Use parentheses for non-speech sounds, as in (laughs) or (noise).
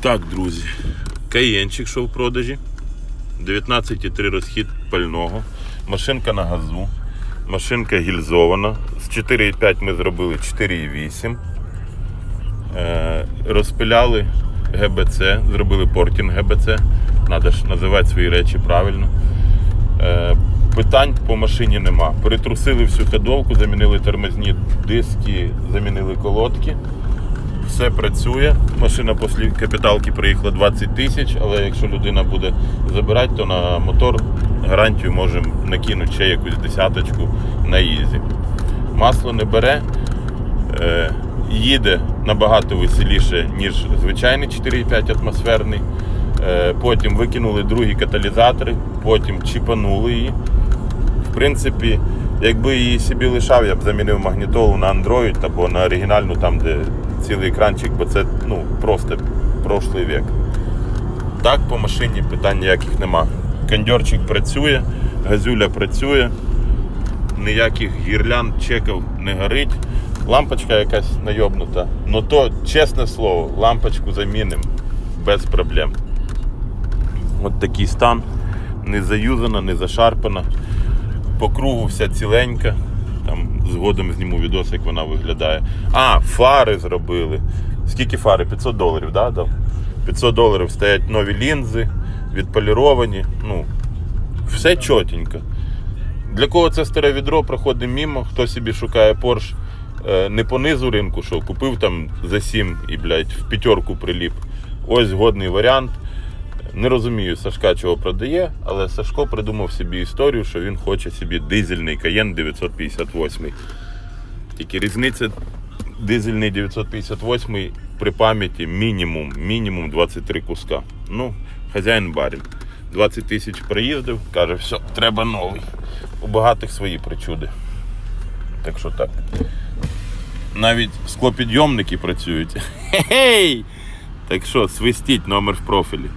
Так, друзі, каєнчик, що в продажі. 19,3 розхід пального. Машинка на газу. Машинка гільзована. З 4,5 ми зробили 4,8. Е, розпиляли ГБЦ, зробили портінг ГБЦ. Треба ж називати свої речі правильно. Е, питань по машині нема. Перетрусили всю ходовку, замінили тормозні диски, замінили колодки. Все працює. Машина після капіталки приїхала 20 тисяч, але якщо людина буде забирати, то на мотор гарантію можемо накинути ще якусь десяточку на ізі. Масло не бере, е, їде набагато веселіше, ніж звичайний 4,5 атмосферний. Е, потім викинули другі каталізатори, потім чіпанули її. В принципі, якби її собі лишав, я б замінив магнітолу на Android або на оригінальну, там, де цілий екранчик, бо це ну, просто прошлий вік. Так, по машині питань ніяких нема. Кондьорчик працює, газюля працює, ніяких гірлянд, чеків не горить. Лампочка якась найобнута. Ну то, чесне слово, лампочку замінимо без проблем. От такий стан. Не заюзана, не зашарпана. По кругу вся ціленька. Там згодом зніму відос, як вона виглядає. А, фари зробили. Скільки фари? 500 доларів, да, дав? 500 доларів стоять нові лінзи, відполіровані. Ну, все чотенько. Для кого це старе відро проходить мимо, хто собі шукає Porsche е, не по низу ринку, що купив там за 7 і, блядь, в п'ятерку приліп. Ось годний варіант. Не розумію Сашка, чого продає, але Сашко придумав собі історію, що він хоче собі дизельний Каєн 958. Тільки різниця дизельний 958 при пам'яті мінімум, мінімум 23 куска. Ну, хазяїн барин. 20 тисяч проїздив, каже, все, треба новий. У багатих свої причуди. Так що так. Навіть склопідйомники працюють. (laughs) Хе-хей! Так що, свистіть номер в профілі.